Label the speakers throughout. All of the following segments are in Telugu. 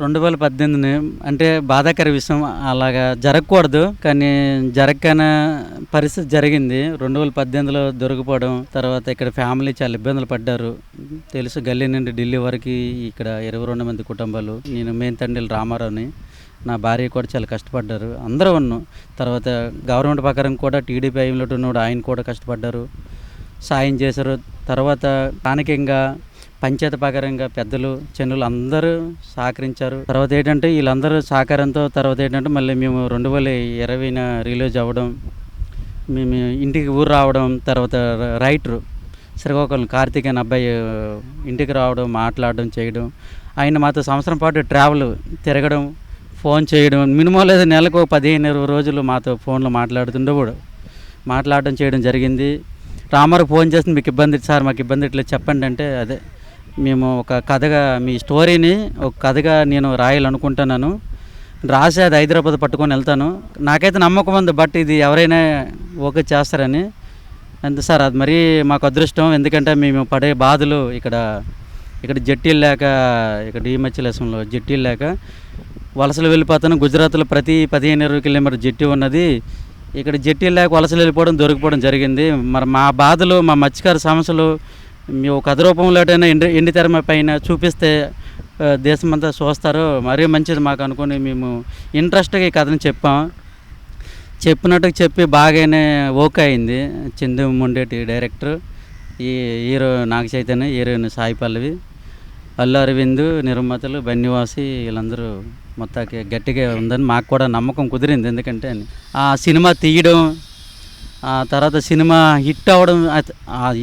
Speaker 1: రెండు వేల పద్దెనిమిది అంటే బాధాకర విషయం అలాగా జరగకూడదు కానీ జరగకన పరిస్థితి జరిగింది. రెండు వేల పద్దెనిమిదిలో దొరికిపోవడం తర్వాత ఇక్కడ ఫ్యామిలీ చాలా ఇబ్బందులు పడ్డారు. తెలుసు గల్లీ నుండి ఢిల్లీ వరకు ఇక్కడ ఇరవై రెండు మంది కుటుంబాలు. నేను మెయిన్ తండ్రి రామారావుని నా భార్య కూడా చాలా కష్టపడ్డారు. అందరూ ఉన్నాం. తర్వాత గవర్నమెంట్ ప్రకారం కూడా టీడీపీ ఐఎంలో ఉన్నాడు ఆయన కూడా కష్టపడ్డారు. సాయం చేశారు. తర్వాత స్థానికంగా పంచాయత ప్రకారంగా పెద్దలు చిన్నలు అందరూ సహకరించారు. తర్వాత ఏంటంటే వీళ్ళందరూ సహకారంతో తర్వాత ఏంటంటే మళ్ళీ మేము రెండు వేల ఇరవైన రిలీజ్ అవ్వడం మేము ఇంటికి ఊరు రావడం తర్వాత రైటరు శ్రీకాకుళం కార్తీక్ అనే అబ్బాయి ఇంటికి రావడం మాట్లాడడం చేయడం ఆయన మాతో సంవత్సరం పాటు ట్రావెల్ తిరగడం ఫోన్ చేయడం మినిమం లేదా నెలకు పదిహేను ఇరవై రోజులు మాతో ఫోన్లో మాట్లాడుతుండేవాడు మాట్లాడడం చేయడం జరిగింది. రామారు ఫోన్ చేసి మీకు ఇబ్బంది సార్ మాకు ఇబ్బంది ఇట్లా చెప్పండి అంటే అదే. మేము ఒక కథగా మీ స్టోరీని ఒక కథగా నేను రాయాలనుకుంటున్నాను. రాసి అది హైదరాబాద్ పట్టుకొని వెళ్తాను. నాకైతే నమ్మకం ఉంది బట్ ఇది ఎవరైనా ఓకే చేస్తారని. అంతే సార్ అది మరీ మాకు అదృష్టం. ఎందుకంటే మేము పడే బాధలు ఇక్కడ ఇక్కడ జట్టీలు లేక ఇక్కడ డిమచ్చలేసంలో జట్టీలు లేక వలసలు వెళ్ళిపోతాను. గుజరాత్లో ప్రతి పదిహేను ఇరవై కిలోమీటర్ జట్టి ఉన్నది. ఇక్కడ జట్టీలు లేక వలసలు వెళ్ళిపోవడం దొరికిపోవడం జరిగింది. మరి మా బాధలు మా మత్స్యకార సమస్యలు మీ ఒక కథ రూపంలో అయినా ఎండి ఎండి తెర పైన చూపిస్తే దేశమంతా చూస్తారు మరీ మంచిది మాకు అనుకుని మేము ఇంట్రెస్ట్గా ఈ కథను చెప్పాం. చెప్పినట్టుకు చెప్పి బాగానే ఓకే అయింది. చందు ముండేటి డైరెక్టర్ ఈ హీరో నాగ చైతన్య హీరోయిన్ సాయి పల్లవి అల్లు అరవింద్ నిర్మాతలు బన్నివాసి వీళ్ళందరూ మొత్తానికి గట్టిగా ఉందని మాకు కూడా నమ్మకం కుదిరింది. ఎందుకంటే ఆ సినిమా తీయడం ఆ తర్వాత సినిమా హిట్ అవ్వడం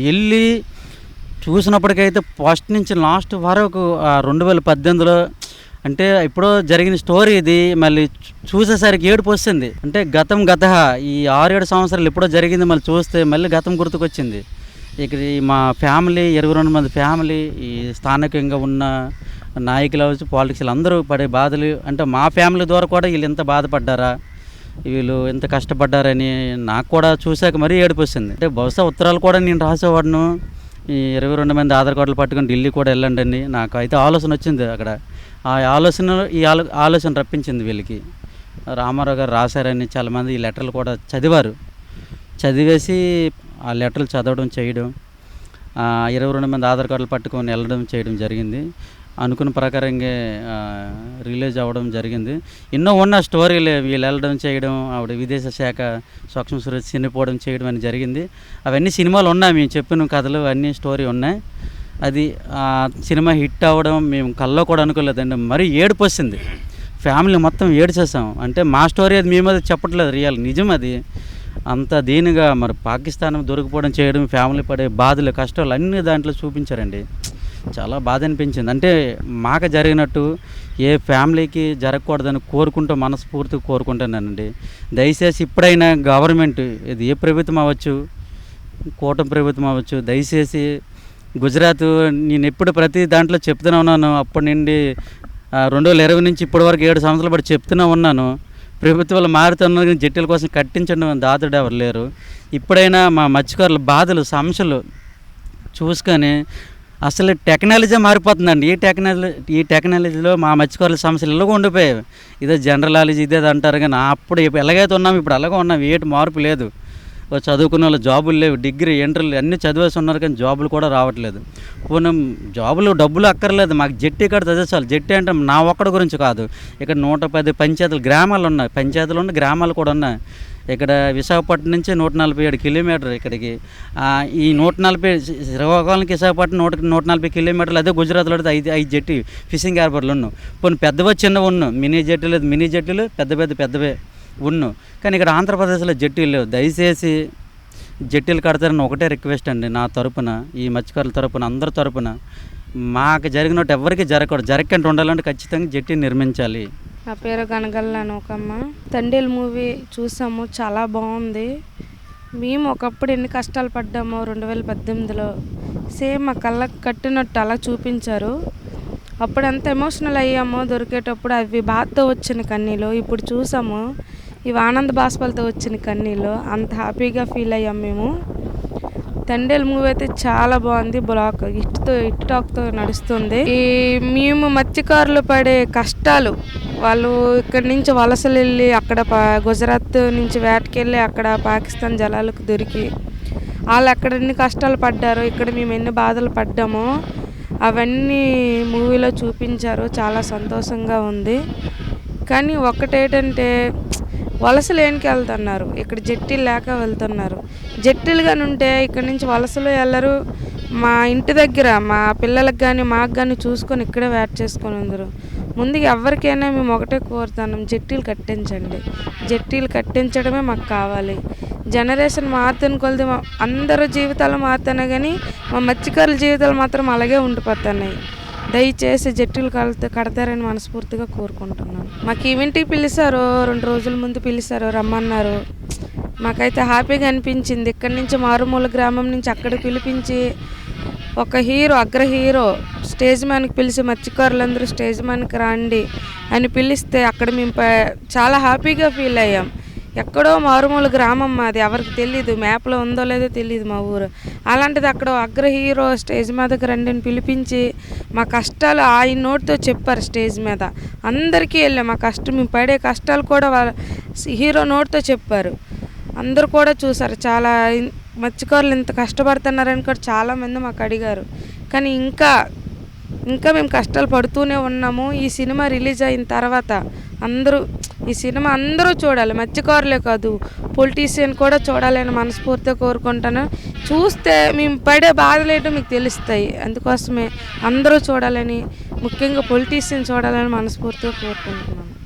Speaker 1: వెళ్ళి చూసినప్పటికైతే ఫస్ట్ నుంచి లాస్ట్ వరకు రెండు వేల పద్దెనిమిదిలో అంటే ఎప్పుడో జరిగిన స్టోరీ ఇది. మళ్ళీ చూసేసరికి ఏడుపు వస్తుంది. అంటే గతం గత ఈ ఆరు ఏడు సంవత్సరాలు ఎప్పుడో జరిగింది మళ్ళీ చూస్తే మళ్ళీ గతం గుర్తుకొచ్చింది. ఇక్కడ మా ఫ్యామిలీ ఇరవై రెండు మంది ఫ్యామిలీ ఈ స్థానికంగా ఉన్న నాయకులు అవచ్చు పాలిటిక్స్లు అందరూ పడే బాధలు అంటే మా ఫ్యామిలీ ద్వారా కూడా వీళ్ళు ఎంత బాధపడ్డారా? వీళ్ళు ఎంత కష్టపడ్డారని నాకు కూడా చూశాక మరీ ఏడుపు వస్తుంది. అంటే బహుశా ఉత్తరాలు కూడా నేను రాసేవాడును. ఈ ఇరవై రెండు మంది ఆధార్ కార్డులు పట్టుకొని ఢిల్లీ కూడా వెళ్ళండి అని నాకు అయితే ఆలోచన వచ్చింది అక్కడ. ఆ ఆలోచన ఈ ఆలో ఆలోచన రప్పించింది వీళ్ళకి. రామారావు గారు రాశారని చాలామంది ఈ లెటర్లు కూడా చదివారు. చదివేసి ఆ లెటర్లు చదవడం చేయడం ఇరవై రెండు మంది ఆధార్ కార్డులు పట్టుకొని వెళ్ళడం చేయడం జరిగింది. అనుకున్న ప్రకారంగా రిలీజ్ అవ్వడం జరిగింది. ఎన్నో ఉన్న స్టోరీలు వీళ్ళు వెళ్ళడం చేయడం ఆవిడ విదేశ శాఖ సూక్ష్మ సురేష్ చనిపోవడం చేయడం అని జరిగింది. అవన్నీ సినిమాలు ఉన్నాయి మేము చెప్పిన కథలు అన్నీ స్టోరీ ఉన్నాయి. అది ఆ సినిమా హిట్ అవ్వడం మేము కల్లో కూడా అనుకోలేదండి. మరీ ఏడుపు వచ్చింది ఫ్యామిలీ మొత్తం ఏడ్చేసాం అంటే మా స్టోరీ అది మేము అది చెప్పట్లేదు రియల్ నిజం అది. అంత దీనిగా మరి పాకిస్తాన్ దొరికిపోవడం చేయడం ఫ్యామిలీ పడే బాధలు కష్టాలు అన్నీ దాంట్లో చూపించారండి. చాలా బాధ అనిపించింది. అంటే మాకు జరిగినట్టు ఏ ఫ్యామిలీకి జరగకూడదని కోరుకుంటూ మనస్ఫూర్తిగా కోరుకుంటున్నానండి. దయచేసి ఇప్పుడైనా గవర్నమెంట్ ఇది ఏ ప్రభుత్వం అవ్వచ్చు కూటమి ప్రభుత్వం అవ్వచ్చు దయచేసి గుజరాత్ నేను ఎప్పుడు ప్రతి దాంట్లో చెప్తూనే ఉన్నాను. అప్పటి నుండి రెండు వేల ఇరవై నుంచి ఇప్పటి వరకు ఏడు సంవత్సరాల పాటు చెప్తూనే ఉన్నాను. ప్రభుత్వాలు మారుతున్న కానీ జట్టీల కోసం కట్టించడం దాతడు ఎవరు లేరు. ఇప్పుడైనా మా మత్స్యకారుల బాధలు సమస్యలు చూసుకొని అసలు టెక్నాలజీ మారిపోతుందండి. ఈ టెక్నాలజీ ఈ టెక్నాలజీలో మా మత్స్యకారుల సమస్యలు ఇలాగ ఉండిపోయాయి. ఇదే జనరలాలజీ ఇదే అంటారు కానీ అప్పుడు ఇప్పుడు ఎలాగైతే ఉన్నాం ఇప్పుడు అలాగే ఉన్నాం. ఏటి మార్పు లేదు. చదువుకున్న వాళ్ళు జాబులు లేవు. డిగ్రీ ఇంటర్లు అన్నీ చదివేసి ఉన్నారు కానీ జాబులు కూడా రావట్లేదు. పోనీ జాబులు డబ్బులు అక్కర్లేదు. మాకు జట్టి ఇక్కడ చదివేసాలి జట్టి అంటే నా ఒక్కడి గురించి కాదు. ఇక్కడ నూట పది పంచాయతీలు గ్రామాలు ఉన్నాయి. పంచాయతీలు ఉన్నాయి గ్రామాలు కూడా ఉన్నాయి. ఇక్కడ విశాఖపట్నం నుంచి నూట నలభై ఏడు కిలోమీటర్ ఇక్కడికి. ఈ నూట నలభై శ్రీకాకుళంకి విశాఖపట్నం నూట నూట నలభై కిలోమీటర్లు అదే గుజరాత్లో అయితే ఐదు ఐదు జట్టి ఫిషింగ్ హార్బర్లు ఉన్నాం. కొన్ని పెద్దవే చిన్నవి ఉన్నాం. మినీ జట్టు లేదు. మినీ జట్టులు పెద్ద పెద్ద పెద్దవే ఉన్నాం. కానీ ఇక్కడ ఆంధ్రప్రదేశ్లో జట్టులు లేవు. దయచేసి జట్టీలు కడతారని ఒకటే రిక్వెస్ట్ అండి నా తరపున ఈ మత్స్యకారుల తరపున అందరి తరపున. మాకు జరిగినట్టు ఎవరికి జరగకూడదు. జరగకుండా ఉండాలంటే ఖచ్చితంగా జట్టి నిర్మించాలి.
Speaker 2: నా పేరు గనగల్ల నూకమ్మ. తండేల్ మూవీ చూసాము చాలా బాగుంది. మేము ఒకప్పుడు ఎన్ని కష్టాలు పడ్డామో రెండు వేల పద్దెనిమిదిలో. సేమ్ ఆ కళ్ళకు కట్టినట్టు అలా చూపించారు. అప్పుడు ఎంత ఎమోషనల్ అయ్యామో దొరికేటప్పుడు అవి బాధతో వచ్చిన కన్నీలు ఇప్పుడు చూసాము ఇవి ఆనంద బాష్పాలతో వచ్చిన కన్నీలు అంత హ్యాపీగా ఫీల్ అయ్యాం మేము. తండేల్ మూవీ అయితే చాలా బాగుంది. బ్లాక్ ఇటుతో ఇటు టాక్తో నడుస్తుంది. ఈ మేము మత్స్యకారులు పడే కష్టాలు వాళ్ళు ఇక్కడి నుంచి వలసలు వెళ్ళి అక్కడ పా- గుజరాత్ నుంచి వేటకెళ్ళి అక్కడ పాకిస్తాన్ జలాలకు దొరికి వాళ్ళు అక్కడ ఎన్ని కష్టాలు పడ్డారో ఇక్కడ మేము ఎన్ని బాధలు పడ్డామో అవన్నీ మూవీలో చూపించారు. చాలా సంతోషంగా ఉంది. కానీ ఒక్కటేటంటే వలసలు ఏనికి వెళ్తున్నారు. ఇక్కడ జట్టీలు లేక వెళ్తున్నారు. జట్టీలు ఉంటే ఇక్కడ నుంచి వలసలు వెళ్ళరు. మా ఇంటి దగ్గర మా పిల్లలకు కానీ మాకు కానీ చూసుకొని ఇక్కడే వేట చేసుకొని ఉందరు. ముందుగా ఎవరికైనా మేము ఒకటే కోరుతున్నాం జట్టీలు కట్టించండి. జట్టీలు కట్టించడమే మాకు కావాలి. జనరేషన్ మారుతున్న కొలది అందరూ జీవితాలు మారుతున్నాయి కానీ మా మత్స్యకారుల జీవితాలు మాత్రం అలాగే ఉండిపోతున్నాయి. దయచేసి జట్టులు కడత కడతారని మనస్ఫూర్తిగా కోరుకుంటున్నాను మాకు ఈవెంట్కి పిలిచారు రెండు రోజుల ముందు పిలిచారు రమ్మన్నారు. మాకైతే హ్యాపీగా అనిపించింది. ఇక్కడి నుంచి మారుమూల గ్రామం నుంచి అక్కడ పిలిపించి ఒక హీరో అగ్ర హీరో స్టేజ్ మ్యాన్కి పిలిచి మత్స్యకారులందరూ స్టేజ్ మ్యాన్కి రండి అని పిలిస్తే అక్కడ మేము చాలా హ్యాపీగా ఫీల్ అయ్యాం. ఎక్కడో మారుమూల గ్రామం మాది. ఎవరికి తెలియదు మ్యాప్లో ఉందో లేదో తెలియదు మా ఊరు. అలాంటిది అక్కడ అగ్ర హీరో స్టేజ్ మీదకి రండి అని పిలిపించి మా కష్టాలు ఆయన నోటితో చెప్పారు స్టేజ్ మీద. అందరికీ వెళ్ళాం. మా కష్టం మేము పడే కష్టాలు కూడా వాళ్ళ హీరో నోటితో చెప్పారు. అందరు కూడా చూసారు చాలా మత్స్యకారులు ఇంత కష్టపడుతున్నారని కూడా చాలామంది మాకు అడిగారు. కానీ ఇంకా ఇంకా మేము కష్టాలు పడుతూనే ఉన్నాము. ఈ సినిమా రిలీజ్ అయిన తర్వాత అందరూ ఈ సినిమా అందరూ చూడాలి. మత్స్యకారులే కాదు పొలిటీషియన్ కూడా చూడాలని మనస్ఫూర్తిగా కోరుకుంటాను. చూస్తే మేము పడే బాధలు ఏంటో మీకు తెలుస్తాయి. అందుకోసమే అందరూ చూడాలని ముఖ్యంగా పొలిటీషియన్ చూడాలని మనస్ఫూర్తిగా కోరుకుంటున్నాను.